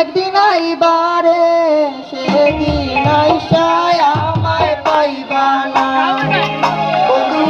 একদিন আইবারে সেদিন আইসায় আমায় পাইবা না। বন্ধু